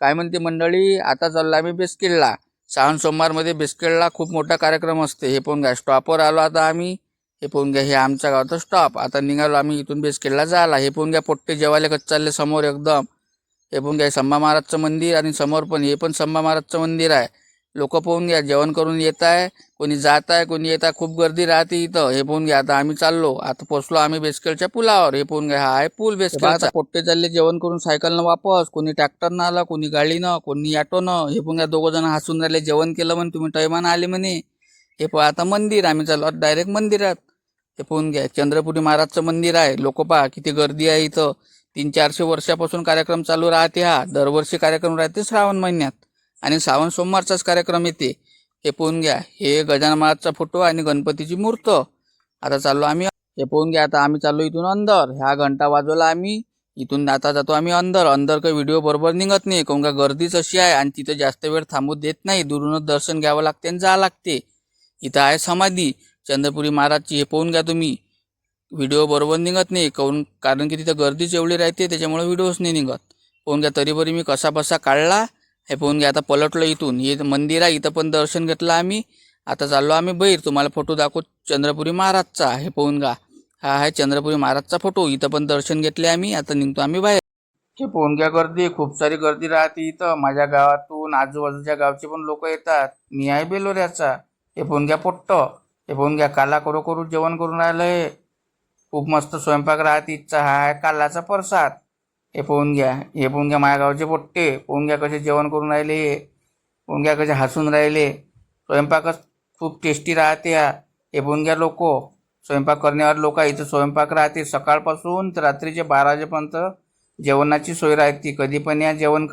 काय म्हणते मंडळी आता चाललो आम्ही बिस्किडला श्रावण सोमवारमध्ये बेस्किडला खूप मोठा कार्यक्रम असते. हे पाहून घ्या स्टॉपवर आलो आता आम्ही. हे पाहून घ्या हे आमच्या गावचं स्टॉप आता निघालो आम्ही इथून बिस्किडला जायला. हे पाहून घ्या पोट्टे जेवायला कच चालले समोर एकदम. हे पाहून घ्या संभा महाराजचं मंदिर आणि समोर पण हे पण संभा महाराजचं मंदिर आहे. लोक पाहून घ्या जेवण करून येत आहे कोणी जात आहे कोणी येत आहे खूप गर्दी राहते इथं. हे पाहून घ्या आता आम्ही चाललो आता पोचलो आम्ही बेसकेलच्या पुलावर. हे पाहून घ्या हा आहे पूल बेसकेलचा. पोट्टे चालले जेवण करून सायकलनं वापस कोणी ट्रॅक्टरनं आला कोणी गाडीनं कोणी ऑटोनं. हे पाहून घ्या दोघं जण हसून राहिले जेवण केलं म्हणे तुम्ही टैमानं आले म्हणे. हे पहा आता मंदिर आम्ही चाललो डायरेक्ट मंदिरात. हे पाहून घ्या चंद्रपुरी महाराजचं मंदिर आहे लोक पहा किती गर्दी आहे इथं. तीन चारशे वर्षापासून कार्यक्रम चालू राहते हा दरवर्षी कार्यक्रम राहते श्रावण महिन्यात. आणि श्रावण सोमवारचाच कार्यक्रम येते. हे पोहून घ्या. हे गजानन महाराजचा फोटो आणि गणपतीची मूर्त. आता चाललो आम्ही. हे पोहून घ्या. आता आम्ही चाललो इथून अंदर. ह्या घंटा वाजवला आम्ही. इथून आता जातो आम्ही अंदर. अंदर काही व्हिडिओ बरोबर निघत नाही. काऊन का गर्दीच अशी आहे आणि तिथं जास्त वेळ थांबू देत नाही. दुरूनच दर्शन घ्यावं लागते आणि जावं लागते. इथं आहे समाधी. चंद्रपुरी महाराजची. हे पाहून घ्या तुम्ही. व्हिडिओ बरोबर निघत नाही. काऊन कारण की तिथं गर्दीच एवढी राहते त्याच्यामुळे व्हिडिओच नाही निघत. पाहून घ्या तरी बरी मी कसा बसा काढला. हे पाहून घ्या आता पलटलो इथून. हे मंदिर आहे इथं पण दर्शन घेतलं आम्ही. आता चाललो आम्ही बैर. तुम्हाला फोटो दाखवू चंद्रपुरी महाराजचा. हे पाहून घ्या. हा आहे चंद्रपुरी महाराजचा फोटो इथं पण दर्शन घेतले आम्ही. आता निघतो आम्ही बाहेर. हे पाहून घ्या गर्दी. खूप सारी गर्दी राहते इथं. माझ्या गावातून आजूबाजूच्या गावचे पण लोक येतात. मी आहे बेलोऱ्याचा. हे पाहून घ्या पोट्ट. हे पाहून घ्या काला करू करू जेवण करून राहिलंय. खूप मस्त स्वयंपाक राहते. इथचा हा आहे कालाचा प्रसाद. हे पोहून घ्या हे पोहून घ्या माझ्या गावचे पोट्टे पोहून घ्या कसे जेवण करून राहिले हे पोहून घ्या कसे हसून राहिले. स्वयंपाकच खूप टेस्टी राहते हा. हे पोहून घ्या लोक. स्वयंपाक करण्यावर लोक इथं स्वयंपाक राहते. सकाळपासून तर रात्रीचे बारा वाजेपर्यंत जेवणाची सोय राहते. कधी पण या जेवण कर